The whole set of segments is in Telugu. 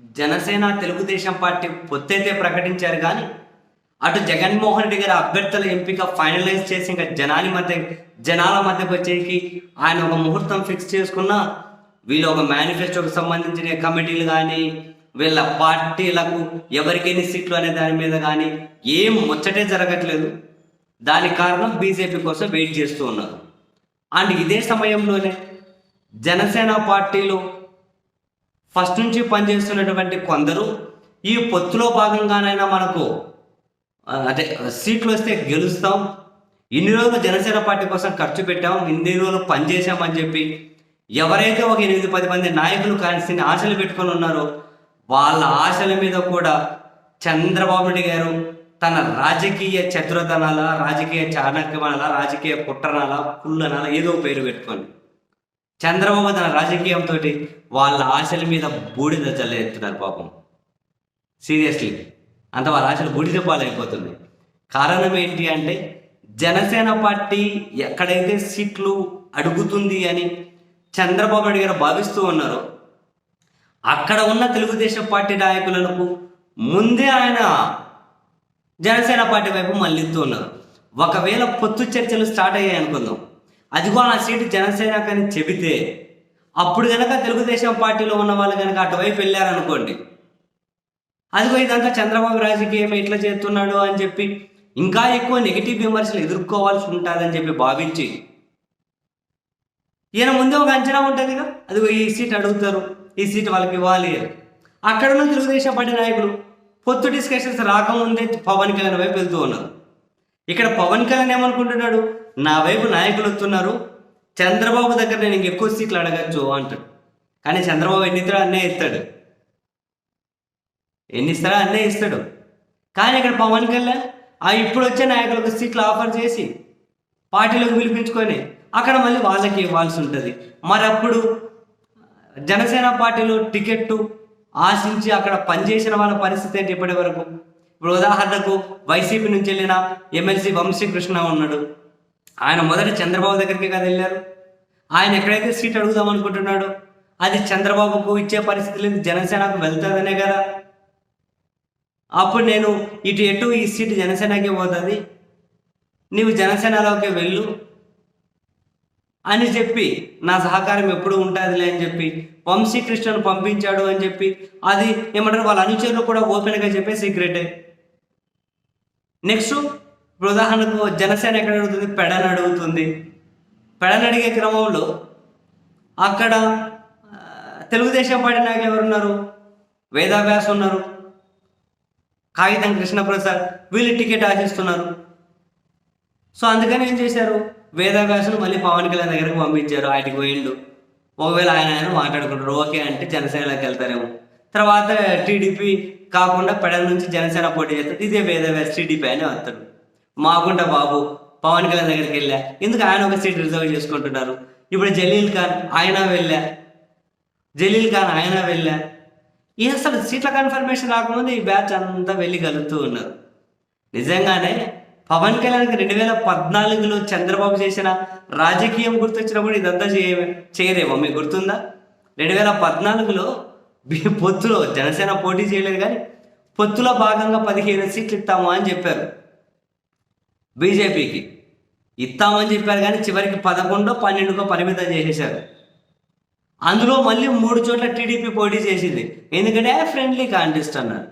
జనసేన తెలుగుదేశం పార్టీ పొత్తైతే ప్రకటించారు కానీ అటు జగన్మోహన్ రెడ్డి గారి అభ్యర్థుల ఎంపిక ఫైనలైజ్ చేసి ఇంకా జనాల మధ్య జనాల మధ్యకు వచ్చేకి ఆయన ఒక ముహూర్తం ఫిక్స్ చేసుకున్న వీళ్ళు ఒక మేనిఫెస్టోకి సంబంధించిన కమిటీలు కానీ వీళ్ళ పార్టీలకు ఎవరికి ఎన్ని సీట్లు అనే దాని మీద కానీ ఏం ముచ్చటే జరగట్లేదు. దానికి కారణం బీజేపీ కోసం వెయిట్ చేస్తూ ఉన్నారు. అండ్ ఇదే సమయంలోనే జనసేన పార్టీలో ఫస్ట్ నుంచి పనిచేస్తున్నటువంటి కొందరు ఈ పొత్తులో భాగంగానైనా మనకు అదే అంటే సీట్లు వస్తే గెలుస్తాం. ఇన్ని రోజులు జనసేన పార్టీ కోసం ఖర్చు పెట్టాం. ఇన్ని రోజులు పనిచేసామని చెప్పి ఎవరైతే ఒక ఎనిమిది పది మంది నాయకులు కాల్సిన ఆశలు పెట్టుకొని ఉన్నారో వాళ్ళ ఆశల మీద కూడా చంద్రబాబు నాయుడు గారు తన రాజకీయ చతురతనాల రాజకీయ చాణక్యమనాల రాజకీయ కుట్రనాల కుళ్ళనాల ఏదో పేరు పెట్టుకొని చంద్రబాబు తన రాజకీయంతో వాళ్ళ ఆశల మీద బూడిద జల్లేస్తున్నారు పాపం. సీరియస్లీ. అంత వాళ్ళ ఆశలు బూడిద పాలైపోతుంది. కారణం ఏంటి అంటే జనసేన పార్టీ ఎక్కడైతే సీట్లు అడుగుతుంది అని చంద్రబాబు నాయుడు గారు భావిస్తూ ఉన్నారో అక్కడ ఉన్న తెలుగుదేశం పార్టీ నాయకులకు ముందే ఆయన జనసేన పార్టీ వైపు మళ్ళిస్తూ ఉన్నారు. ఒకవేళ పొత్తు చర్చలు స్టార్ట్ అయ్యాయి అనుకుందాం అదిగో ఆ సీటు జనసేన కానీ చెబితే అప్పుడు కనుక తెలుగుదేశం పార్టీలో ఉన్న వాళ్ళు కనుక అటువైపు వెళ్ళారనుకోండి అదిగో ఇదంతా చంద్రబాబు రాజకీయం ఇట్లా చేస్తున్నాడు అని చెప్పి ఇంకా ఎక్కువ నెగిటివ్ విమర్శలు ఎదుర్కోవాల్సి ఉంటుందని చెప్పి భావించి ఈయన ముందే ఒక అంచనా ఉంటుందిగా అదిగో ఈ సీట్ అడుగుతారు ఈ సీట్ వాళ్ళకి ఇవ్వాలి అక్కడ ఉన్న తెలుగుదేశం పార్టీ నాయకులు పొత్తు డిస్కషన్స్ రాకముందే పవన్ కళ్యాణ్ వైపు వెళ్తూ ఉన్నారు. ఇక్కడ పవన్ కళ్యాణ్ ఏమనుకుంటున్నాడు? నా వైపు నాయకులు వస్తున్నారు. చంద్రబాబు దగ్గర నేను ఎక్కువ సీట్లు అడగచ్చు అంటాడు. కానీ చంద్రబాబు ఎన్ని ఇస్తారో అన్నే ఇస్తాడు. ఎన్ని ఇస్తారో అన్నే ఇస్తాడు. కానీ ఇక్కడ పవన్ కళ్యాణ్ ఆ ఇప్పుడు వచ్చే నాయకులకు సీట్లు ఆఫర్ చేసి పార్టీలోకి పిలిపించుకొని అక్కడ మళ్ళీ వాళ్ళకి ఇవ్వాల్సి ఉంటుంది. మరి అప్పుడు జనసేన పార్టీలో టికెట్టు ఆశించి అక్కడ పనిచేసిన వాళ్ళ పరిస్థితి ఏంటి ఇప్పటి వరకు ఇప్పుడు ఉదాహరణకు వైసీపీ నుంచి వెళ్ళిన ఎమ్మెల్సీ వంశీకృష్ణ ఉన్నాడు. ఆయన మొదట చంద్రబాబు దగ్గరికి కదా వెళ్ళారు. ఆయన ఎక్కడైతే సీట్ అడుగుదాం అనుకుంటున్నాడు అది చంద్రబాబుకు ఇచ్చే పరిస్థితి లేదు జనసేనకు వెళ్తుందనే కదా. అప్పుడు నేను ఇటు ఎటు ఈ సీటు జనసేనకే పోతుంది నీవు జనసేనలోకి వెళ్ళు అని చెప్పి నా సహకారం ఎప్పుడు ఉంటుందిలే అని చెప్పి వంశీకృష్ణను పంపించాడు అని చెప్పి అది ఏమంటారు వాళ్ళ అనుచరులు కూడా ఓపెన్గా చెప్పే సీక్రెటే నెక్స్ట్ ఇప్పుడు ఉదాహరణకు జనసేన ఎక్కడ అడుగుతుంది? పెడని అడుగుతుంది. పెడని అడిగే క్రమంలో అక్కడ తెలుగుదేశం పార్టీ నాయకులు ఎవరున్నారు? వేదాభ్యాస్ ఉన్నారు. కాగితం కృష్ణప్రసాద్ వీళ్ళు టికెట్ ఆశిస్తున్నారు. సో అందుకని ఏం చేశారు? వేదాభ్యాసును మళ్ళీ పవన్ కళ్యాణ్ దగ్గరకు పంపించారు ఆయనకి పోయిండు ఒకవేళ ఆయన ఆయన మాట్లాడుకుంటారు ఓకే అంటే జనసేనలోకి వెళ్తారేమో. తర్వాత టీడీపీ కాకుండా పెడల నుంచి జనసేన పోటీ చేస్తాడు. ఇదే వేదవ్యాస్ టీడీపీ అని వస్తాడు మాగుంట బాబు పవన్ కళ్యాణ్ దగ్గరికి వెళ్ళా. ఎందుకు ఆయన ఒక సీట్ రిజర్వ్ చేసుకుంటున్నారు? ఇప్పుడు జలీల్ ఖాన్ ఆయన వెళ్ళా. జలీల్ ఖాన్ ఆయన వెళ్ళా. ఈ అసలు సీట్ల కన్ఫర్మేషన్ రాకముందు ఈ బ్యాచ్ అంతా వెళ్ళి కలుగుతూ ఉన్నారు. నిజంగానే పవన్ కళ్యాణ్కి రెండు వేల పద్నాలుగులో చంద్రబాబు చేసిన రాజకీయం గుర్తొచ్చినప్పుడు ఇదంతా చేయ చేయరేమో. మీకు గుర్తుందా? రెండు వేల పద్నాలుగులో పొత్తులో జనసేన పోటీ చేయలేదు కానీ పొత్తులో భాగంగా పదిహేను సీట్లు ఇస్తాము అని చెప్పారు. బీజేపీకి ఇస్తామని చెప్పారు కానీ చివరికి పదకొండో పన్నెండుకో పరిమితం చేసేశారు. అందులో మళ్ళీ మూడు చోట్ల టీడీపీ పోటీ చేసింది. ఎందుకంటే ఫ్రెండ్లీ కాంటెస్ట్ అన్నారు.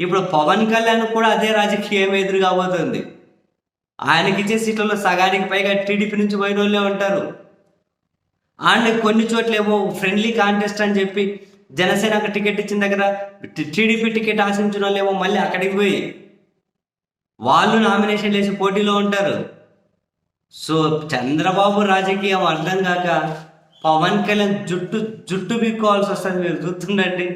ఇప్పుడు పవన్ కళ్యాణ్ కూడా అదే రాజకీయం ఎదురు కాబోతుంది ఆయనకి ఇచ్చే సీట్లలో సగానికి పైగా టీడీపీ నుంచి పోయిన వాళ్ళే ఉంటారు. అండ్ కొన్ని చోట్ల ఏమో ఫ్రెండ్లీ కాంటెస్ట్ అని చెప్పి జనసేనకు టికెట్ ఇచ్చిన దగ్గర టీడీపీ టికెట్ ఆశించిన వాళ్ళు ఏమో మళ్ళీ అక్కడికి పోయి వాళ్ళు నామినేషన్ వేసి పోటీలో ఉంటారు. సో చంద్రబాబు రాజకీయం అర్థం కాక పవన్ కళ్యాణ్ జుట్టు జుట్టు బిక్కోవాల్సి వస్తుంది మీరు చూస్తుండండి.